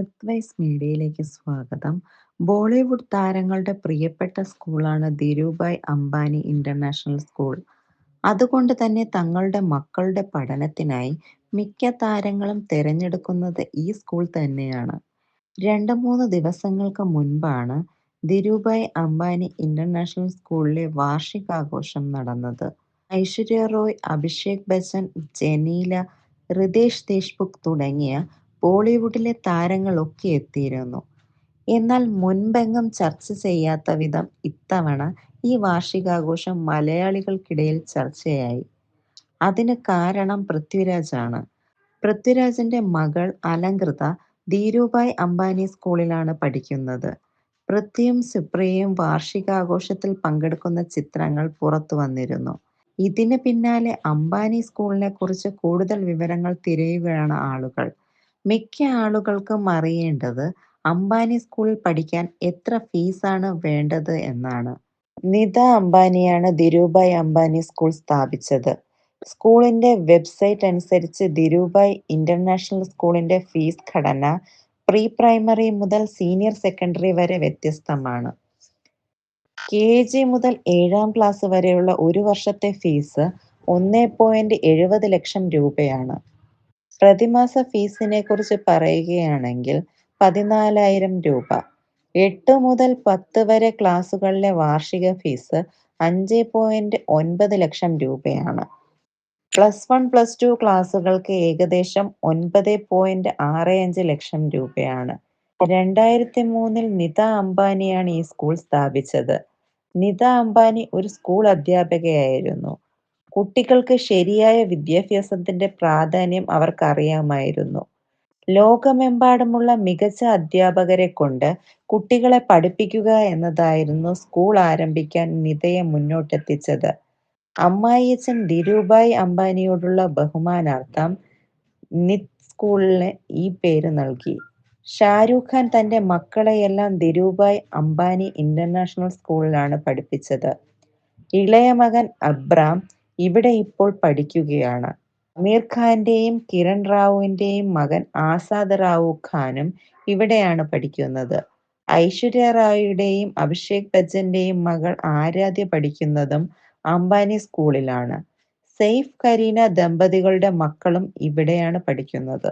Earth vice മീഡിയയിലേക്ക് സ്വാഗതം. ബോളിവുഡ് താരങ്ങളുടെ പ്രിയപ്പെട്ട സ്കൂളാണ് ധീരുഭായ് അംബാനി ഇന്റർനാഷണൽ സ്കൂൾ. അതുകൊണ്ട് തന്നെ തങ്ങളുടെ മക്കളുടെ പഠനത്തിനായി മിക്ക താരങ്ങളും തിരഞ്ഞെടുക്കുന്നത് ഈ സ്കൂൾ തന്നെയാണ്. രണ്ട് മൂന്ന് ദിവസങ്ങൾക്ക് മുൻപാണ് ധീരുഭായ് അംബാനി ഇന്റർനാഷണൽ സ്കൂളിലെ വാർഷികാഘോഷം നടന്നത്. ഐശ്വര്യ റോയ്, അഭിഷേക് ബച്ചൻ, ജനീല, ഹൃദേഷ് ദേശ്മുഖ് തുടങ്ങിയ ബോളിവുഡിലെ താരങ്ങളൊക്കെ എത്തിയിരുന്നു. എന്നാൽ മുൻപെങ്ങും ചർച്ച ചെയ്യാത്ത വിധം ഇത്തവണ ഈ വാർഷികാഘോഷം മലയാളികൾക്കിടയിൽ ചർച്ചയായി. അതിന് കാരണം പൃഥ്വിരാജ് ആണ്. പൃഥ്വിരാജിന്റെ മകൾ അലങ്കൃത ധീരുഭായ് അംബാനി സ്കൂളിലാണ് പഠിക്കുന്നത്. പൃഥ്വിയും സുപ്രിയയും വാർഷികാഘോഷത്തിൽ പങ്കെടുക്കുന്ന ചിത്രങ്ങൾ പുറത്തു വന്നിരുന്നു ഇതിന് പിന്നാലെ അംബാനി സ്കൂളിനെ കുറിച്ച് കൂടുതൽ വിവരങ്ങൾ തിരയുകയാണ് ആളുകൾ. മിക്ക ആളുകൾക്കും അറിയേണ്ടത് അംബാനി സ്കൂളിൽ പഠിക്കാൻ എത്ര ഫീസാണ് വേണ്ടത് എന്നാണ്. നിത അംബാനിയാണ് ധിരുഭായ് അംബാനി സ്കൂൾ സ്ഥാപിച്ചത്. സ്കൂളിന്റെ വെബ്സൈറ്റ് അനുസരിച്ച് ധിരുഭായ് ഇന്റർനാഷണൽ സ്കൂളിന്റെ ഫീസ് ഘടന പ്രീ പ്രൈമറി മുതൽ സീനിയർ സെക്കൻഡറി വരെ വ്യത്യസ്തമാണ്. കെ. ജി മുതൽ ഏഴാം ക്ലാസ് വരെയുള്ള ഒരു വർഷത്തെ ഫീസ് ഒന്നേ പോയിന്റ് എഴുപത് ലക്ഷം രൂപയാണ്. പ്രതിമാസ ഫീസിനെ കുറിച്ച് പറയുകയാണെങ്കിൽ പതിനാലായിരം രൂപ. എട്ട് മുതൽ പത്ത് വരെ ക്ലാസ്സുകളിലെ വാർഷിക ഫീസ് അഞ്ച് പോയിന്റ് ഒൻപത് ലക്ഷം രൂപയാണ്. പ്ലസ് വൺ, പ്ലസ് ടു ക്ലാസ്സുകൾക്ക് ഏകദേശം ഒൻപത് പോയിന്റ് ആറ് അഞ്ച് ലക്ഷം രൂപയാണ്. രണ്ടായിരത്തി മൂന്നിൽ നിത അംബാനിയാണ് ഈ സ്കൂൾ സ്ഥാപിച്ചത്. നിത അംബാനി ഒരു സ്കൂൾ അധ്യാപികയായിരുന്നു. കുട്ടികൾക്ക് ശരിയായ വിദ്യാഭ്യാസത്തിന്റെ പ്രാധാന്യം അവർക്കറിയാമായിരുന്നു. ലോകമെമ്പാടുമുള്ള മികച്ച അധ്യാപകരെ കൊണ്ട് കുട്ടികളെ പഠിപ്പിക്കുക എന്നതായിരുന്നു സ്കൂൾ ആരംഭിക്കാൻ നിതയെ മുന്നോട്ടെത്തിച്ചത്. അമ്മായിയച്ചൻ ദിരൂഭായ് അംബാനിയോടുള്ള ബഹുമാനാർത്ഥം നിത് സ്കൂളിന് ഈ പേര് നൽകി. ഷാരൂഖ് ഖാൻ തന്റെ മക്കളെയെല്ലാം ദിരൂഭായ് അംബാനി ഇന്റർനാഷണൽ സ്കൂളിലാണ് പഠിപ്പിച്ചത്. ഇളയ മകൻ അബ്രാം ഇവിടെ ഇപ്പോൾ പഠിക്കുകയാണ്. അമീർ ഖാന്റെയും കിരൺ റാവുവിന്റെയും മകൻ ആസാദ് റാവു ഖാനും ഇവിടെയാണ് പഠിക്കുന്നത്. ഐശ്വര്യ റായിയുടെയും അഭിഷേക് ബച്ചന്റെയും മകൾ ആരാധ്യ പഠിക്കുന്നതും അംബാനി സ്കൂളിലാണ്. സെയ്ഫ്, കരീന ദമ്പതികളുടെ മക്കളും ഇവിടെയാണ് പഠിക്കുന്നത്.